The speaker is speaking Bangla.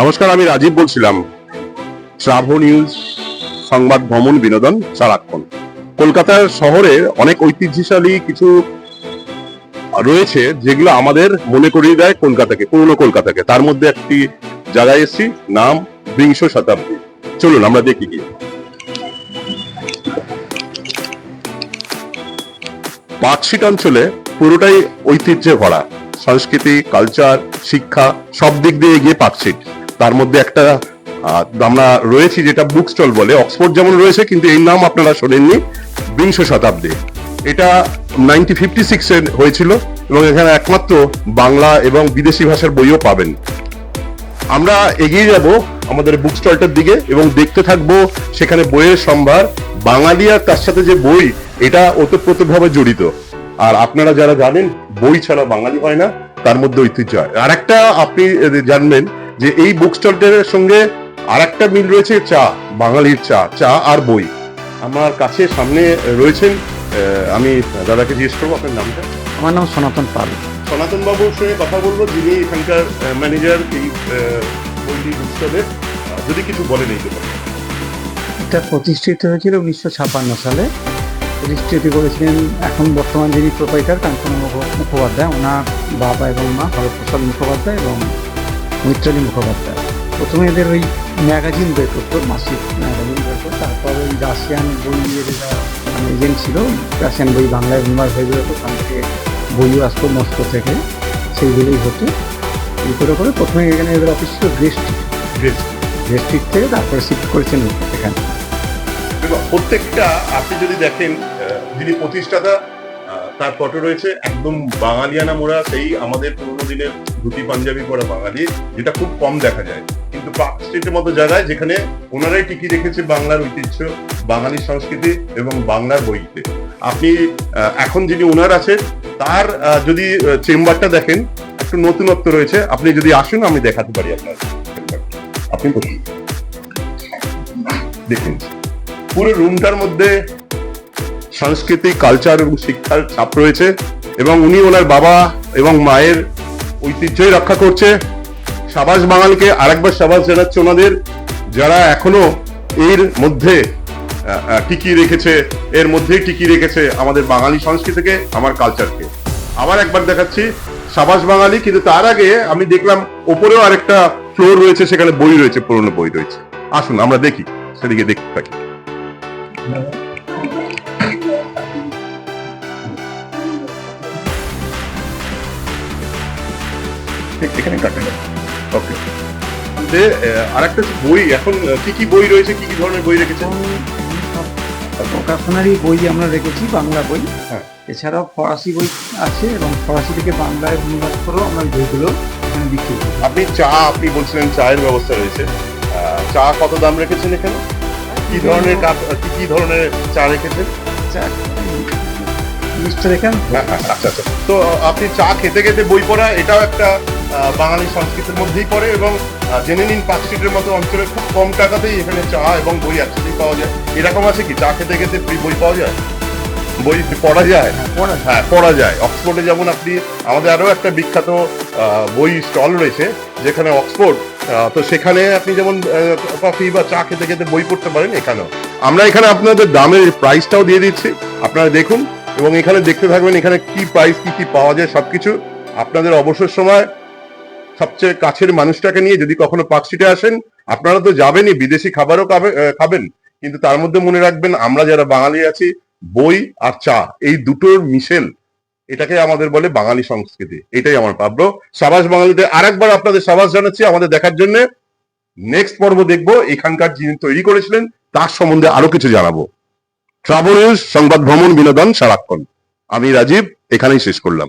নমস্কার, আমি রাজীব বলছিলাম। ট্রাভো নিউজ, সংবাদ, ভ্রমণ, বিনোদন, সারাক্ষণ। কলকাতার শহরে অনেক ঐতিহ্যশালী কিছু রয়েছে যেগুলো আমাদের মনে করিয়ে দেয় কলকাতাকে, পুরনো কলকাতাকে। তার মধ্যে একটি জায়গায় এসেছি, নাম বিংশ শতাব্দী। চলুন, আমরা দেখি কি। পার্কশিট অঞ্চলে পুরোটাই ঐতিহ্যে ভরা। সংস্কৃতি, কালচার, শিক্ষা, সব দিক দিয়ে এগিয়ে পার্কশিট তার মধ্যে একটা আমরা রয়েছি যেটা বুক স্টল বলে অক্সফোর্ড যেমন রয়েছে, কিন্তু এই নাম আপনারা শোনেননি, বিংশ শতাব্দী। এটা নাইনটি ফিফটি সিক্সে হয়েছিল, এবং এখানে একমাত্র বাংলা এবং বিদেশি ভাষার বইও পাবেন। আমরা এগিয়ে যাব আমাদের বুক স্টলটার দিকে, এবং দেখতে থাকব সেখানে বইয়ের সম্ভার। বাঙালি আর তার সাথে যে বই, এটা ওতপ্রোতভাবে জড়িত। আর আপনারা যারা জানেন, বই ছাড়া বাঙালি হয় না। তার মধ্যে ঐতিহ্য হয়। আর একটা আপনি জানবেন যে এই বুক স্টলটার সঙ্গে আর একটা মিল রয়েছে চা বাঙালির চা চা আর বই। আমার কাছে সামনে রয়েছেন আমি দাদাকে জিজ্ঞেস করব আপনার নামটা। আমার নাম সনাতন পাল। সনাতন বাবুর সঙ্গে কথা বলব যিনি এখানকার ম্যানেজার এই বইটি বুকস্টলের যদি কিছু বলেন এই ব্যাপারে। এটা প্রতিষ্ঠিত হয়েছিল উনিশশো ছাপ্পান্ন সালে। প্রতিষ্ঠিত করেছিলেন এখন বর্তমান যিনি প্রোপাইটার কাঞ্চন মুখ- মুখোপাধ্যায় ওনার বাবা এবং মা হরপ্রসাদ মুখোপাধ্যায় এবং মৈত্রালী মুখোপাধ্যায়। প্রথমে এদের ওই ম্যাগাজিন বের করতো মাসিক ম্যাগাজিন বের করতো তারপর ওই রাশিয়ান বই এর এজেন্ট ছিল রাশিয়ান বই বাংলায় অনুবাদ হয়ে যেত ওখান থেকে বইও আসতো মস্কো থেকে সেইগুলোই হতো। এই করে করে প্রথমে এখানে এদের অফিস ছিল গ্রেস্ট ডিস্ট্রিক্ট থেকে তারপরে শিফট করেছেন এখানে। প্রত্যেকটা আপনি যদি দেখেন যিনি প্রতিষ্ঠাতা তার ফটো রয়েছে, একদম বাঙালিয়ানা মোড়া, সেই আমাদের পুরোনো দিনের ধুতি পাঞ্জাবি পরা বাঙালি, যেটা খুব কম দেখা যায়। কিন্তু পার্ক স্ট্রিটের মতো জায়গায় যেখানে ওনারাই টিকিয়ে রেখেছে বাংলার ঐতিহ্য, বাঙালি সংস্কৃতি এবং বাংলার বইতে। আপনি এখন যিনি ওনার আছেন, তার যদি চেম্বারটা দেখেন, একটু নতুনত্ব রয়েছে। আপনি যদি আসুন, আমি দেখাতে পারি আপনার। আপনি দেখুন, পুরো রুমটার মধ্যে সংস্কৃতি কালচার এবং শিক্ষার ছাপ রয়েছে এবং উনি ওনার বাবা এবং মায়ের ঐতিহ্যই রক্ষা করছে। সাবাস বাঙালিকে আরেকবার সাবাস জানাচ্ছে ওনাদের, যারা এখনও এর মধ্যে টিকিয়ে রেখেছে, এর মধ্যেই টিকিয়ে রেখেছে আমাদের বাঙালি সংস্কৃতিকে, আমার কালচারকে আবার একবার দেখাচ্ছি, সাবাস বাঙালি, কিন্তু তার আগে আমি দেখলাম ওপরেও আরেকটা ফ্লোর রয়েছে, সেখানে বই রয়েছে, পুরনো বই রয়েছে। আসুন, আমরা দেখি, সেদিকে দেখতে থাকি। ঠিক এখানে কাটেন। ওকে যে আরেকটা বই এখন কি কি বই রয়েছে কি কি ধরনের বই রেখেছেন? প্রকাশনারই বই আমরা রেখেছি বাংলা বই। হ্যাঁ। এছাড়াও ফরাসি বই আছে এবং ফরাসি থেকে বাংলায় অনুবাদ করেও আমরা বইগুলো এখানে বিক্রি করি। আপনি চা আপনি বলছিলেন চায়ের ব্যবস্থা রয়েছে। চা কত দাম রেখেছেন এখানে? কি ধরনের কাপ- কি কি ধরনের চা রেখেছেন? লিস্টটা দেখেন হ্যাঁ, হ্যাঁ, আচ্ছা আচ্ছা। তো আপনি চা খেতে খেতে বই পড়া এটাও একটা বাঙালি সংস্কৃতির মধ্যেই পড়ে এবং জেনে নিন পার্ক স্ট্রিটের মতো অঞ্চলে খুব কম টাকাতেই এখানে চা এবং বই একসাথেই পাওয়া যায়। এরকম আছে কি? চা খেতে খেতে ফ্রি বই পাওয়া যায়? বই পড়া যায়? হ্যাঁ, পড়া যায়। হ্যাঁ পড়া যায়। অক্সফোর্ডে যেমন আপনি আমাদের আরও একটা বিখ্যাত বই স্টল রয়েছে যেখানে অক্সফোর্ড তো সেখানে আপনি যেমন কফি বা চা খেতে খেতে বই পড়তে পারেন এখানেও। আমরা এখানে আপনাদের দামের প্রাইসটাও দিয়ে দিচ্ছি। আপনারা দেখুন এবং এখানে দেখতে থাকবেন এখানে কি প্রাইস কি কি পাওয়া যায় সবকিছু। আপনাদের অবসর সময় সবচেয়ে কাছের মানুষটাকে নিয়ে যদি কখনো পার্ক স্ট্রিটে আসেন, আপনারা তো যাবেনই, বিদেশি খাবারও খাবেন। কিন্তু তার মধ্যে মনে রাখবেন, আমরা যারা বাঙালি আছি, বই আর চা, এই দুটোর মিশেল, এটাকে আমাদের বলে বাঙালি সংস্কৃতি। এটাই আমার ভাব্য সাবাস বাঙালিতে আরেকবার আপনাদের সাবাস জানাচ্ছি, আমাদের দেখার জন্য। নেক্সট পর্ব দেখব, এখানকার যিনি তৈরি করেছিলেন, তার সম্বন্ধে আরও কিছু জানাব। ট্রাভেল সংবাদ ভ্রমণ, বিনোদন, সারাক্ষণ। আমি রাজীব, এখানেই শেষ করলাম।